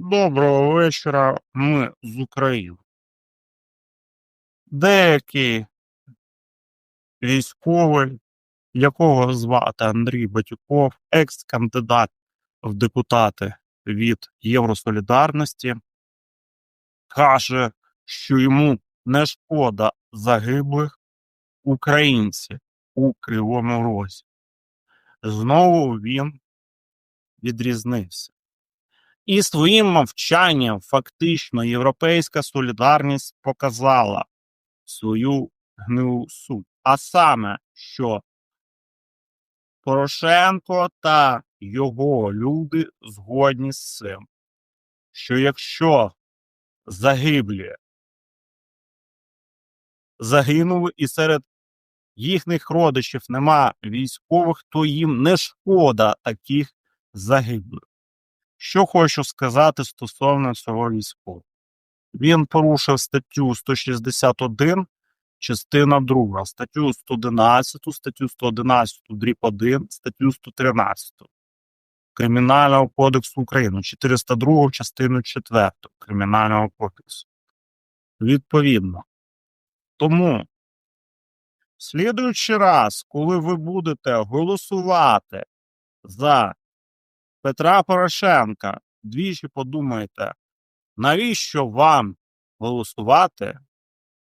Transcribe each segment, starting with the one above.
Доброго вечора. Ми з України. Деякий військовий, якого звати Андрій Батюков, екс-кандидат в депутати від Євросолідарності, каже, що йому не шкода загиблих українців у Кривому Розі. Знову він відрізнився. І своїм мовчанням фактично Європейська солідарність показала свою гнилу суть. А саме, що Порошенко та його люди згодні з цим, що якщо загиблі загинули і серед їхніх родичів нема військових, то їм не шкода таких загиблих. Що хочу сказати стосовно цього військового. Він порушив статтю 161, частина 2, статтю 111, статтю 111, дріб 1, статтю 113 Кримінального кодексу України, 402 частину 4 Кримінального кодексу. Відповідно. Тому, слідуючий раз, коли ви будете голосувати за Петра Порошенка, двічі подумайте, навіщо вам голосувати,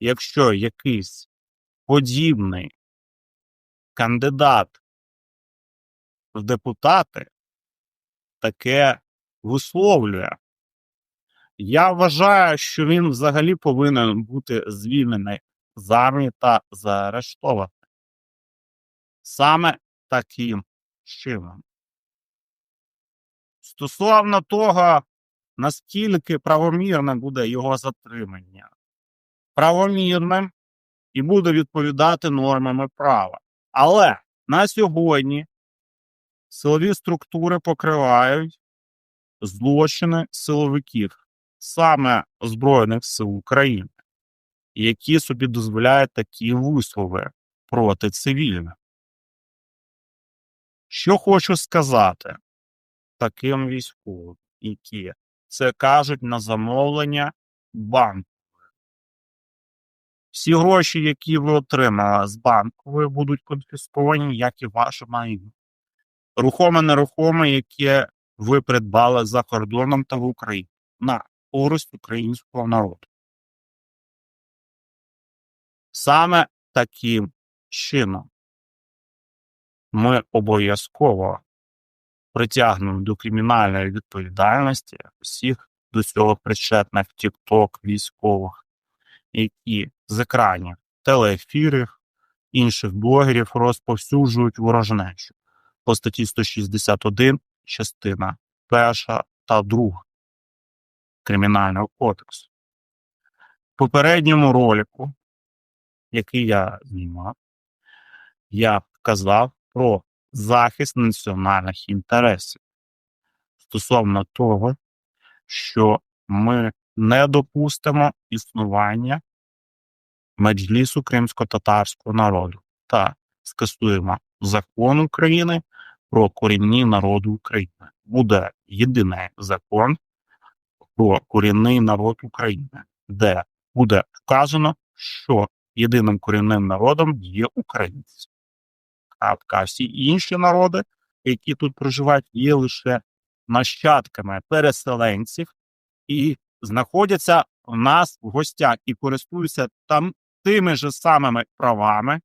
якщо якийсь подібний кандидат в депутати таке висловлює. Я вважаю, що він взагалі повинен бути звільнений з армії та заарештований. Саме таким чином. Стосовно того, наскільки правомірне буде його затримання, правомірним і буде відповідати нормами права. Але на сьогодні силові структури покривають злочини силовиків, саме Збройних сил України, які собі дозволяють такі вислови проти цивільних. Що хочу сказати таким військовим, які це кажуть на замовлення банку. Всі гроші, які ви отримали з банкової, будуть конфісковані, як і ваше майно. Рухоме нерухоме, яке ви придбали за кордоном та в Україні на користь українського народу. Саме таким чином ми обов'язково притягнемо до кримінальної відповідальності всіх до цього причетних тікток військових, які з екранів телеефірів, інших блогерів розповсюджують ворожнечу по статті 161, частина 1 та 2 Кримінального кодексу. В попередньому ролику, який я знімав, я вказав про захист національних інтересів стосовно того, що ми не допустимо існування меджлісу кримсько-татарського народу та скасуємо закон України про корінні народи України. Буде єдиний закон про корінний народ України, де буде вказано, що єдиним корінним народом є українці. А всі інші народи, які тут проживають, є лише нащадками переселенців і знаходяться в нас в гостях і користуються там тими ж самими правами,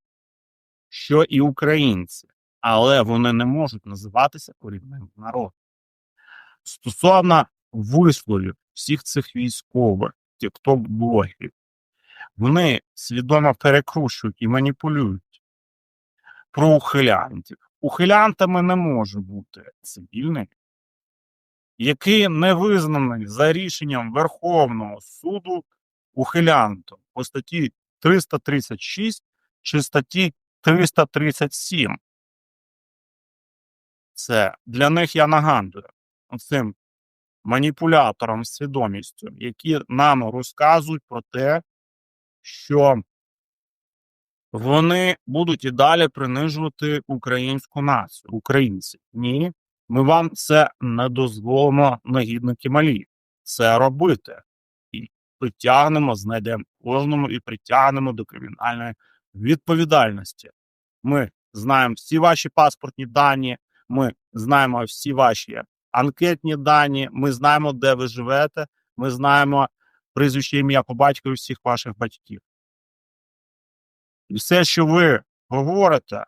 що і українці, але вони не можуть називатися корінним народом. Стосовно висловів всіх цих військових, тікток блогерів, вони свідомо перекручують і маніпулюють про ухилянтів. Ухилянтами не може бути цивільний, який не визнаний за рішенням Верховного суду ухилянтом по статті 336 чи статті 337. Це для них я нагадую цим маніпуляторам свідомістю, які нам розказують про те, що вони будуть і далі принижувати українську націю, українців. Ні, ми вам це не дозволимо, негідники малі. це робити. І притягнемо, знайдемо кожному і притягнемо до кримінальної відповідальності. Ми знаємо всі ваші паспортні дані, ми знаємо всі ваші анкетні дані, ми знаємо, де ви живете, ми знаємо прізвище ім'я по батькові всіх ваших батьків. І все, що ви говорите,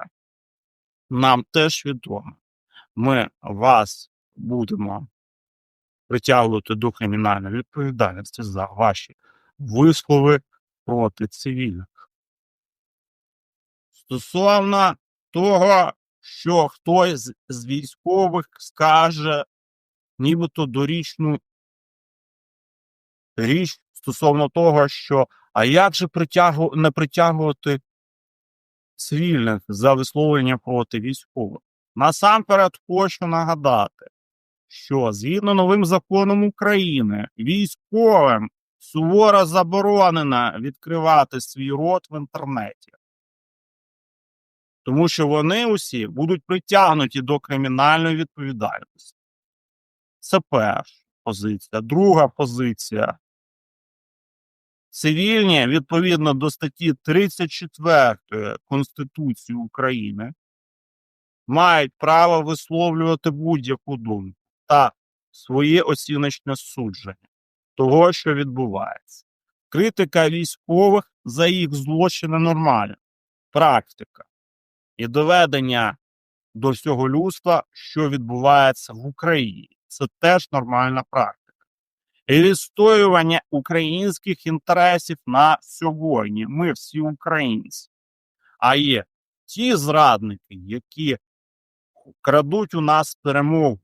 нам теж відомо. Ми вас будемо притягувати до кримінальної відповідальності за ваші вислови проти цивільних. Стосовно того, що хтось з- військових скаже нібито дорічну річ стосовно того, що а як же притягу... не притягувати цивільних за висловлення проти військових? Насамперед хочу нагадати, що згідно новим законом України військовим суворо заборонено відкривати свій рот в інтернеті. Тому що вони усі будуть притягнуті до кримінальної відповідальності. Це перша позиція. Друга позиція. Цивільні, відповідно до статті 34 Конституції України, мають право висловлювати будь-яку думку та своє оціночне судження того, що відбувається. Критика військових за їх злочини нормальна практика і доведення до всього людства, що відбувається в Україні. Це теж нормальна практика. І відстоювання українських інтересів на сьогодні. Ми всі українці. А є ті зрадники, які крадуть у нас перемогу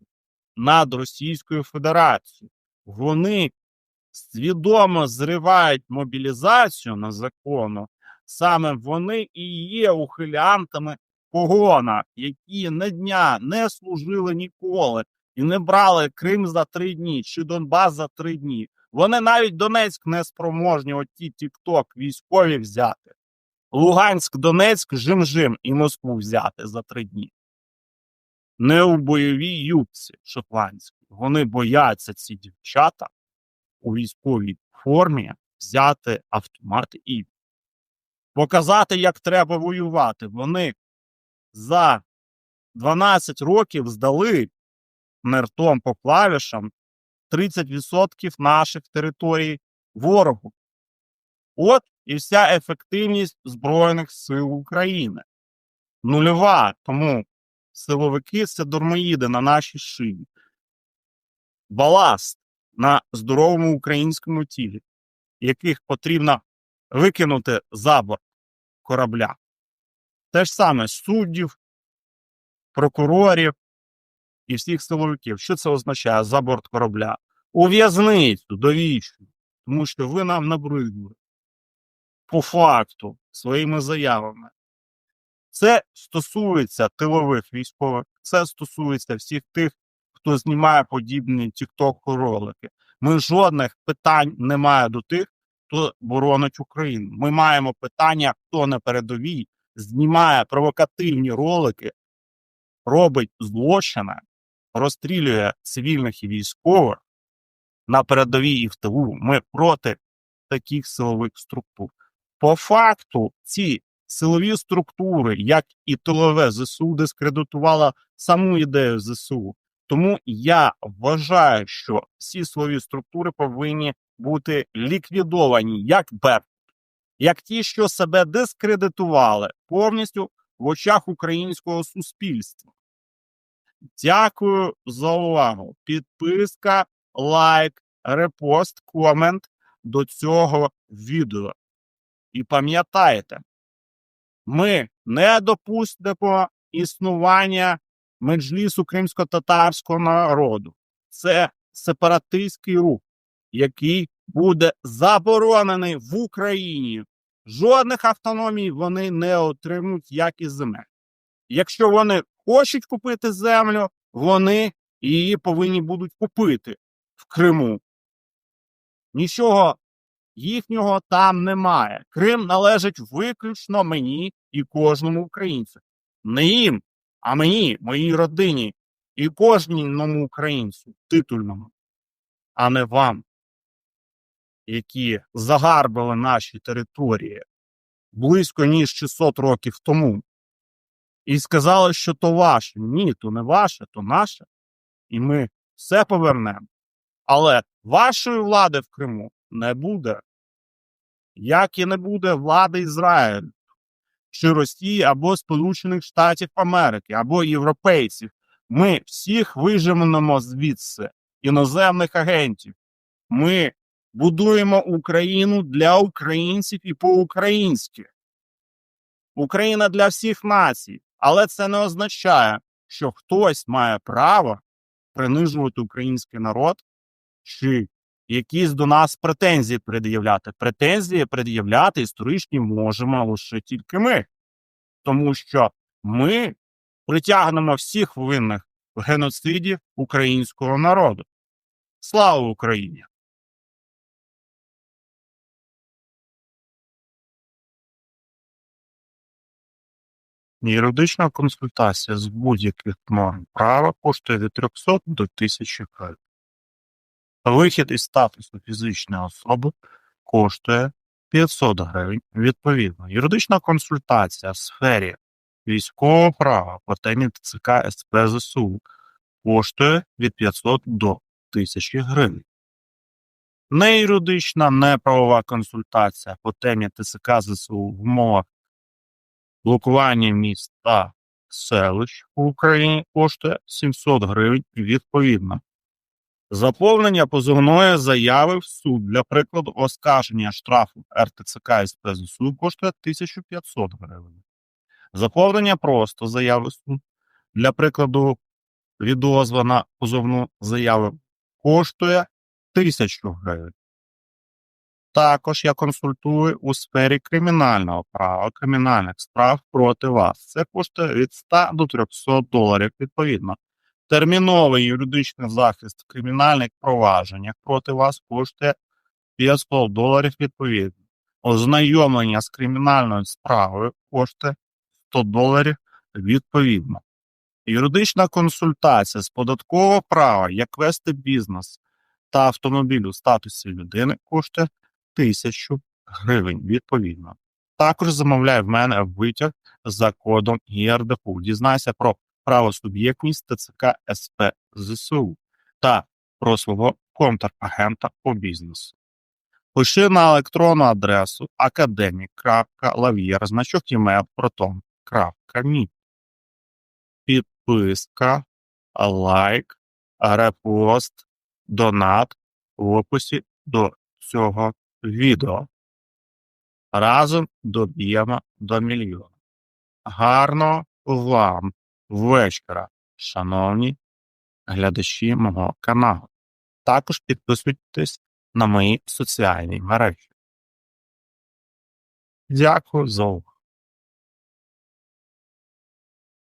над Російською Федерацією. Вони свідомо зривають мобілізацію на закону. Саме вони і є ухилянтами погона, які не дня не служили ніколи і не брали Крим за три дні чи Донбас за три дні. Вони навіть Донецьк не спроможні, оті тік-ток військові взяти. Луганськ, Донецьк, жим-жим і Москву взяти за три дні. Не у бойовій юбці шотландській. Вони бояться ці дівчата у військовій формі взяти автомати і показати, як треба воювати. Вони за 12 років здали нертом по клавішам 30% наших територій ворогу. От і вся ефективність Збройних сил України. Нульова. Тому силовики це дурмоїди на нашій шиї. Баласт на здоровому українському тілі, яких потрібно викинути за борт корабля. Те ж саме суддів, прокурорів і всіх силовиків. Що це означає за борт корабля? У в'язницю довічну, тому що ви нам набридли по факту своїми заявами. Це стосується тилових військових, це стосується всіх тих, хто знімає подібні тікток ролики. Ми жодних питань не маємо до тих, хто боронить Україну. Ми маємо питання, хто на передовій знімає провокативні ролики, робить злочини, розстрілює цивільних і військових на передовій і в тилу. Ми проти таких силових структур. По факту, ці силові структури, як і тилове ЗСУ, дискредитувала саму ідею ЗСУ. Тому я вважаю, що всі силові структури повинні бути ліквідовані як Беркут, як ті, що себе дискредитували повністю в очах українського суспільства. Дякую за увагу. Підписка, лайк, репост, комент до цього відео. І пам'ятайте, ми не допустимо існування меджлісу кримсько-татарського народу. Це сепаратистський рух, який буде заборонений в Україні. Жодних автономій вони не отримують, як і земель. Якщо вони хочуть купити землю, вони її повинні будуть купити в Криму. Нічого їхнього там немає. Крим належить виключно мені і кожному українцю. Не їм, а мені, моїй родині і кожному українцю, титульному, а не вам. які загарбали наші території близько ніж 600 років тому, і сказали, що то ваше. Ні, то не ваше, то наше. І ми все повернемо. Але вашої влади в Криму не буде. Як і не буде влади Ізраїлю, чи Росії або Сполучених Штатів Америки, або європейців. Ми всіх виженемо звідси, іноземних агентів. Ми будуємо Україну для українців і по-українськи. Україна для всіх націй. Але це не означає, що хтось має право принижувати український народ чи якісь до нас претензії пред'являти. Претензії пред'являти історичні можемо лише тільки ми, тому що ми притягнемо всіх винних в геноциді українського народу. Слава Україні! Юридична консультація з будь-яких норм права коштує від 300 до 1000 гривень. Вихід із статусу фізичної особи коштує 500 гривень відповідно. Юридична консультація в сфері військового права по темі ТЦК СП ЗСУ коштує від 500 до 1000 гривень. Неюридична неправова консультація по темі ТЦК ЗСУ в умовах блокування міст та селищ в Україні коштує 700 гривень відповідно. Заповнення позовної заяви в суд для прикладу оскарження штрафу РТЦК і СПЗСУ коштує 1500 гривень. Заповнення просто заяви в суд для прикладу відозва на позовну заяву коштує 1000 гривень. Також я консультую у сфері кримінального права, кримінальних справ проти вас. Це коштує від 100 до 300 доларів відповідно. Терміновий юридичний захист в кримінальних провадженнях проти вас коштує 500 доларів відповідно. Ознайомлення з кримінальною справою коштує 100 доларів відповідно. Юридична консультація з податкового права, як вести бізнес та автомобіль у статусі людини коштує 1000 гривень відповідно. Також замовляй в мене витяг за кодом ЄРДПУ. Дізнайся про правосуб'єктність ТЦК СП ЗСУ та про свого контрагента по бізнесу. Пиши на електронну адресу академік.лав'єр, значок email proton.me. Підписка, лайк, репост, донат в описі до цього відео. Разом доб'ємо до мільйона. Гарного вам вечора, шановні глядачі мого каналу. Також підписуйтесь на мої соціальні мережі. Дякую за увагу.